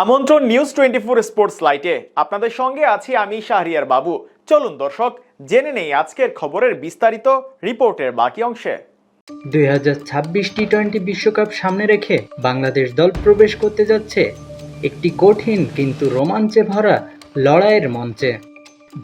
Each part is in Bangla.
আমন্ত্রণ নিউজ টোয়েন্টি ফোর স্পোর্টস লাইটে আপনাদের সঙ্গে আছি আমি শাহরিয়ার বাবু। চলুন দর্শক, জেনে নেই আজকের খবরের বিস্তারিত রিপোর্টের বাকি অংশে। দুই হাজার ছাব্বিশ টি টোয়েন্টি বিশ্বকাপ সামনে রেখে বাংলাদেশ দল প্রবেশ করতে যাচ্ছে একটি কঠিন কিন্তু রোমাঞ্চে ভরা লড়াইয়ের মঞ্চে।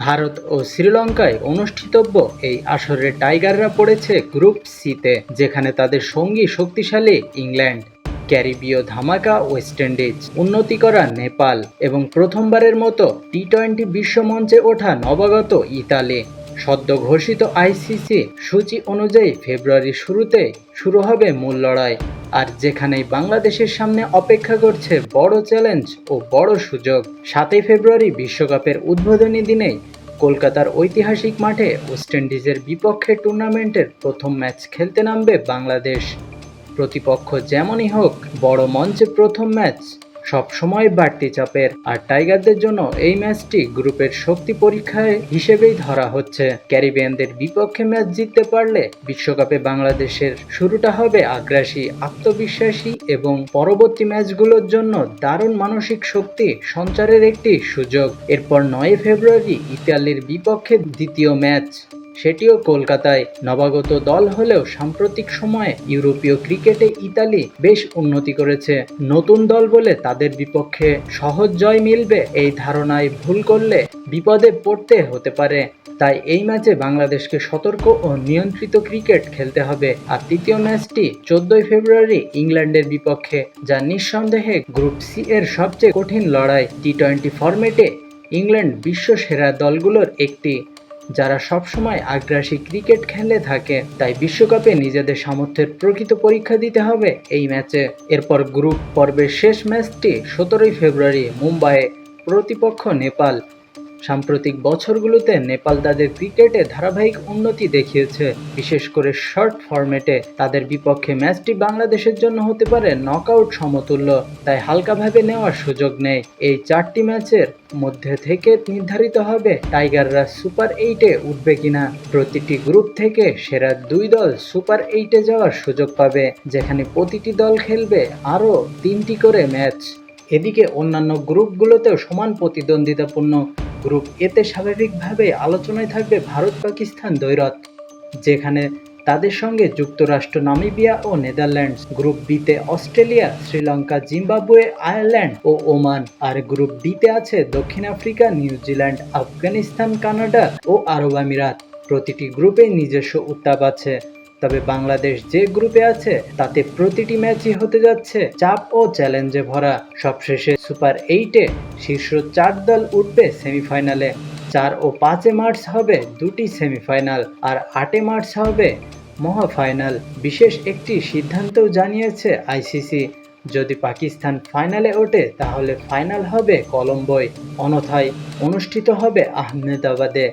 ভারত ও শ্রীলঙ্কায় অনুষ্ঠিতব্য এই আসরে টাইগাররা পড়েছে গ্রুপ সিতে যেখানে তাদের সঙ্গী শক্তিশালী ইংল্যান্ড। ক্যারিবীয় ধামাকা ওয়েস্ট ইন্ডিজ উন্নতি করা নেপাল এবং প্রথমবারের মতো টি টোয়েন্টি বিশ্বমঞ্চে ওঠা নবাগত ইতালি। সদ্য ঘোষিত আইসিসি সূচি অনুযায়ী ফেব্রুয়ারির শুরুতে শুরু হবে মূল লড়াই, আর যেখানেই বাংলাদেশের সামনে অপেক্ষা করছে বড় চ্যালেঞ্জ ও বড় সুযোগ, সাতই ফেব্রুয়ারি বিশ্বকাপের উদ্বোধনী দিনেই কলকাতার ঐতিহাসিক মাঠে ওয়েস্ট ইন্ডিজের বিপক্ষে টুর্নামেন্টের প্রথম ম্যাচ খেলতে নামবে বাংলাদেশ। প্রতিপক্ষ যেমনই হোক, বড় মঞ্চে প্রথম ম্যাচ, সবসময় বাড়তি চাপের। আর টাইগারদের জন্য এই ম্যাচটি গ্রুপের শক্তি পরীক্ষায় হিসেবেই ধরা হচ্ছে। ক্যারিবিয়ানদের বিপক্ষে ম্যাচ জিততে পারলে বিশ্বকাপে বাংলাদেশের শুরুটা হবে আগ্রাসী, আত্মবিশ্বাসী এবং পরবর্তী ম্যাচগুলোর জন্য দারুণ মানসিক শক্তি সঞ্চারের একটি সুযোগ। এরপর নয় ফেব্রুয়ারি ইতালির বিপক্ষে দ্বিতীয় ম্যাচ। সেটিও কলকাতায়। নবাগত দল হলেও সাম্প্রতিক সময়ে ইউরোপীয় ক্রিকেটে ইতালি বেশ উন্নতি করেছে। নতুন দল বলে তাদের বিপক্ষে সহজ জয় মিলবে এই ধারণায় ভুল করলে বিপদে পড়তে হতে পারে। তাই এই ম্যাচে বাংলাদেশকে সতর্ক ও নিয়ন্ত্রিত ক্রিকেট খেলতে হবে। আর তৃতীয় ম্যাচটি চোদ্দই ফেব্রুয়ারি ইংল্যান্ডের বিপক্ষে, যা নিঃসন্দেহে গ্রুপ সি এর সবচেয়ে কঠিন লড়াই। টি টোয়েন্টি ফরম্যাটে ইংল্যান্ড বিশ্ব সেরা দলগুলোর একটি। যারা সবসময় আগ্রাসী ক্রিকেট খেলে থাকে, তাই বিশ্বকাপে নিজেদের সামর্থ্যের প্রকৃত পরীক্ষা দিতে হবে এই ম্যাচে। এরপর গ্রুপ পর্বের শেষ ম্যাচটি সতেরোই ফেব্রুয়ারি মুম্বাইয়ে প্রতিপক্ষ নেপাল সাম্প্রতিক বছরগুলোতে নেপাল তাদের ক্রিকেটে ধারাবাহিক উন্নতি দেখিয়েছে। বিশেষ করে শর্ট ফরম্যাটে তাদের বিপক্ষে ম্যাচটি বাংলাদেশের জন্য হতে পারে নকআউট সমতুল্য, তাই হালকাভাবে নেওয়ার সুযোগ নেই। এই চারটি ম্যাচের মধ্যে থেকে নির্ধারিত হবে টাইগাররা সুপার এইটে উঠবে কিনা। প্রতিটি গ্রুপ থেকে সেরা দুই দল সুপার এইটে যাওয়ার সুযোগ পাবে, যেখানে প্রতিটি দল খেলবে আরও তিনটি করে ম্যাচ। এদিকে অন্যান্য গ্রুপগুলোতেও সমান প্রতিদ্বন্দ্বিতাপূর্ণ। গ্রুপ এতে স্বাভাবিকভাবে আলোচনায় থাকবে ভারত পাকিস্তান দ্বৈরথ, যেখানে তাদের সঙ্গে যুক্তরাষ্ট্র, নামিবিয়া ও নেদারল্যান্ডস, গ্রুপ বিতে অস্ট্রেলিয়া, শ্রীলঙ্কা, জিম্বাবুয়ে, আয়ারল্যান্ড ও ওমান, আর গ্রুপ ডিতে আছে দক্ষিণ Africa New Zealand Afghanistan, Canada ও আরব আমিরাত। প্রতিটি গ্রুপে নিজস্ব উত্তাপ আছে। তবে বাংলাদেশ যে গ্রুপে আছে, তাতে প্রতিটি ম্যাচই হতে যাচ্ছে চাপ ও চ্যালেঞ্জে ভরা। সবশেষে সুপার এইটে শীর্ষ চার দল উঠবে সেমিফাইনালে। চার ও পাঁচে মার্চ হবে দুটি সেমিফাইনাল আর আটে মার্চ হবে মহাফাইনাল। বিশেষ একটি সিদ্ধান্তও জানিয়েছে আইসিসি। যদি পাকিস্তান ফাইনালে ওঠে, তাহলে ফাইনাল হবে কলম্বোয়। অনথায় অনুষ্ঠিত হবে আহমেদাবাদে।